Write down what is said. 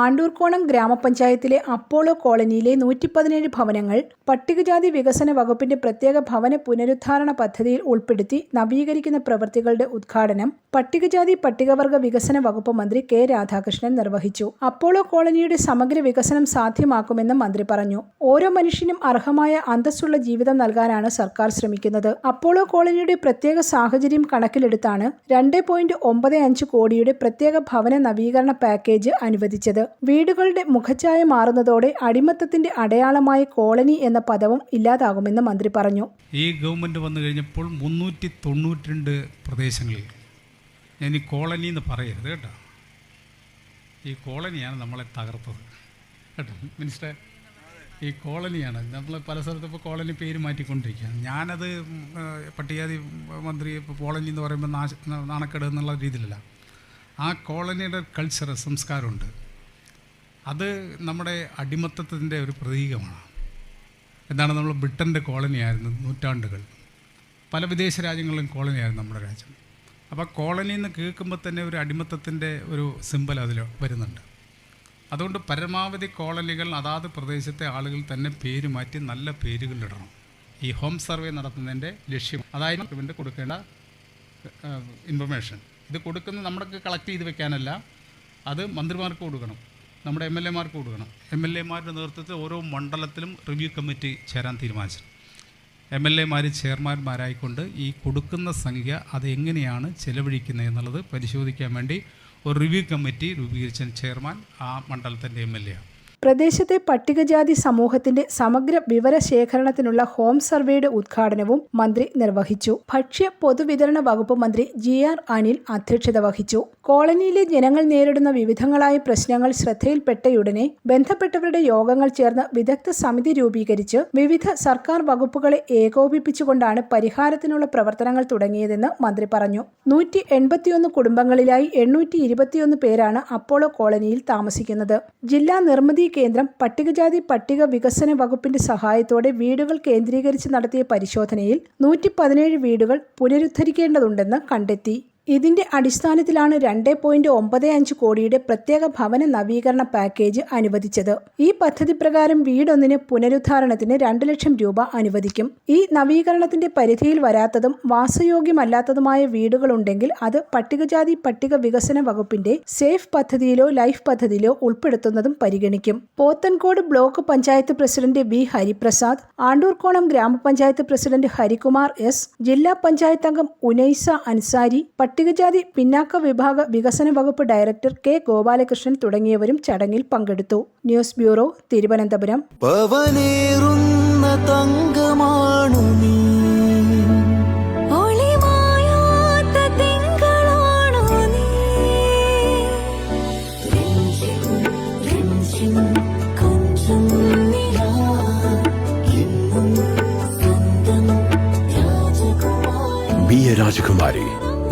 ആണ്ടൂർക്കോണം ഗ്രാമപഞ്ചായത്തിലെ അപ്പോളോ കോളനിയിലെ നൂറ്റി പതിനേഴ് ഭവനങ്ങൾ പട്ടികജാതി വികസന വകുപ്പിന്റെ പ്രത്യേക ഭവന പുനരുദ്ധാരണ പദ്ധതിയിൽ ഉൾപ്പെടുത്തി നവീകരിക്കുന്ന പ്രവൃത്തികളുടെ ഉദ്ഘാടനം പട്ടികജാതി പട്ടികവർഗ വികസന വകുപ്പ് മന്ത്രി കെ രാധാകൃഷ്ണൻ നിർവഹിച്ചു. അപ്പോളോ കോളനിയുടെ സമഗ്ര വികസനം സാധ്യമാക്കുമെന്നും മന്ത്രി പറഞ്ഞു. ഓരോ മനുഷ്യനും അർഹമായ അന്തസ്സുള്ള ജീവിതം നൽകാനാണ് സർക്കാർ ശ്രമിക്കുന്നത്. അപ്പോളോ കോളനിയുടെ പ്രത്യേക സാഹചര്യം കണക്കിലെടുത്താണ് രണ്ട് കോടിയുടെ പ്രത്യേക ഭവന നവീകരണ പാക്കേജ് അനുവദിച്ചത്. വീടുകളുടെ മുഖച്ഛായ മാറുന്നതോടെ അടിമത്തത്തിന്റെ അടയാളമായ കോളനി എന്ന പദവും ഇല്ലാതാകുമെന്ന് മന്ത്രി പറഞ്ഞു. ഈ ഗവൺമെന്റ് വന്നു കഴിഞ്ഞപ്പോൾ മുന്നൂറ്റി തൊണ്ണൂറ്റി രണ്ട് പ്രദേശങ്ങളിൽ ഞാൻ ഈ കോളനി എന്ന് പറയരുത് കേട്ടോ. ഈ കോളനിയാണ് നമ്മളെ തകർത്തത്. കേട്ടോ മിനിസ്റ്റർ ഈ കോളനിയാണ്. നമ്മൾ പല സ്ഥലത്തും ഇപ്പോൾ കോളനി പേര് മാറ്റിക്കൊണ്ടിരിക്കുകയാണ്. ഞാനത് പട്ടികാതി മന്ത്രി ഇപ്പോൾ കോളനി എന്ന് പറയുമ്പോൾ നാശ നാണക്കേട് എന്നുള്ള രീതിയിലല്ല. ആ കോളനിയുടെ കൾച്ചർ സംസ്കാരമുണ്ട്. അത് നമ്മുടെ അടിമത്തത്തിന്റെ ഒരു പ്രതീകമാണ്. എന്താണ് നമ്മൾ ബ്രിട്ടന്റെ കോളനിയായിരുന്നു നൂറ്റാണ്ടുകൾ. പല വിദേശ രാജ്യങ്ങളിലും കോളനിയായിരുന്നു നമ്മുടെ രാജ്യം. അപ്പോൾ കോളനി എന്ന് കേൾക്കുമ്പോൾ തന്നെ ഒരു അടിമത്തത്തിന്റെ ഒരു സിമ്പൽ അതിൽ വരുന്നുണ്ട്. അതുകൊണ്ട് പരമാവധി കോളനികൾ അതാത് പ്രദേശത്തെ ആളുകൾ തന്നെ പേര് മാറ്റി നല്ല പേരുകളിടണം ഈ ഹോം സർവേ നടത്തുന്നതിന്റെ ലക്ഷ്യം അതായത് ഗവൺമെന്റ് കൊടുക്കേണ്ട ഇൻഫർമേഷൻ ഇത് കൊടുക്കുന്നത് നമ്മൾക്ക് കളക്ട് ചെയ്ത് വെക്കാനല്ല അത് മന്ത്രിമാർക്ക് കൊടുക്കണം. നമ്മുടെ എം എൽ എമാർക്ക് കൊടുക്കണം. എം എൽ എമാരുടെ നേതൃത്വത്തിൽ ഓരോ മണ്ഡലത്തിലും റിവ്യൂ കമ്മിറ്റി ചേരാൻ തീരുമാനിച്ചു. എം എൽ എമാർ ചെയർമാൻമാരായിക്കൊണ്ട് ഈ കൊടുക്കുന്ന സംഖ്യ അതെങ്ങനെയാണ് ചെലവഴിക്കുന്നത് എന്നുള്ളത് പരിശോധിക്കാൻ വേണ്ടി ഒരു റിവ്യൂ കമ്മിറ്റി രൂപീകരിച്ച ചെയർമാൻ ആ മണ്ഡലത്തിന്റെ എം എൽ എ ആണ്. പ്രദേശത്തെ പട്ടികജാതി സമൂഹത്തിന്റെ സമഗ്ര വിവര ശേഖരണത്തിനുള്ള ഹോം സർവേയുടെ ഉദ്ഘാടനവും മന്ത്രി നിർവഹിച്ചു. ഭക്ഷ്യ പൊതുവിതരണ വകുപ്പ് മന്ത്രി ജി ആർ അനിൽ അധ്യക്ഷത വഹിച്ചു. കോളനിയിലെ ജനങ്ങൾ നേരിടുന്ന വിവിധങ്ങളായ പ്രശ്നങ്ങൾ ശ്രദ്ധയിൽപ്പെട്ടയുടനെ ബന്ധപ്പെട്ടവരുടെ യോഗങ്ങൾ ചേർന്ന് വിദഗ്ധ സമിതി രൂപീകരിച്ച് വിവിധ സർക്കാർ വകുപ്പുകളെ ഏകോപിപ്പിച്ചുകൊണ്ടാണ് പരിഹാരത്തിനുള്ള പ്രവർത്തനങ്ങൾ തുടങ്ങിയതെന്ന് മന്ത്രി പറഞ്ഞു. നൂറ്റി എൺപത്തിയൊന്ന് കുടുംബങ്ങളിലായി എണ്ണൂറ്റി ഇരുപത്തിയൊന്ന് പേരാണ് അപ്പോളോ കോളനിയിൽ താമസിക്കുന്നത്. ജില്ലാ നിർമ്മിതി കേന്ദ്രം പട്ടികജാതി പട്ടിക വികസന വകുപ്പിന്റെ സഹായത്തോടെ വീടുകൾ കേന്ദ്രീകരിച്ച് നടത്തിയ പരിശോധനയിൽ നൂറ്റി വീടുകൾ പുനരുദ്ധരിക്കേണ്ടതുണ്ടെന്ന് കണ്ടെത്തി. ഇതിന്റെ അടിസ്ഥാനത്തിലാണ് രണ്ട് പോയിന്റ് ഒമ്പത് അഞ്ച് കോടിയുടെ പ്രത്യേക ഭവന നവീകരണ പാക്കേജ് അനുവദിച്ചത്. ഈ പദ്ധതി പ്രകാരം വീടൊന്നിന് പുനരുദ്ധാരണത്തിന് രണ്ട് ലക്ഷം രൂപ അനുവദിക്കും. ഈ നവീകരണത്തിന്റെ പരിധിയിൽ വരാത്തതും വാസയോഗ്യമല്ലാത്തതുമായ വീടുകളുണ്ടെങ്കിൽ അത് പട്ടികജാതി പട്ടിക വികസന വകുപ്പിന്റെ സേഫ് പദ്ധതിയിലോ ലൈഫ് പദ്ധതിയിലോ ഉൾപ്പെടുത്തുന്നതും പരിഗണിക്കും. Pothencode block panchayat president V Hariprasad Andoorkonam ഗ്രാമപഞ്ചായത്ത് പ്രസിഡന്റ് ഹരികുമാർ എസ് ജില്ലാ പഞ്ചായത്ത് അംഗം ഉനൈസ അൻസാരി പട്ടികജാതി പിന്നാക്ക വിഭാഗ വികസന വകുപ്പ് ഡയറക്ടർ കെ ഗോപാലകൃഷ്ണൻ തുടങ്ങിയവരും ചടങ്ങിൽ പങ്കെടുത്തു. News bureau Thiruvananthapuram. രാജകുമാരി തങ്കമാണു നീ. ഒളിമായാത്ത തിങ്കളാണു നീ രഞ്ജിം രഞ്ജിം കൊഞ്ചും നിലാ എന്നും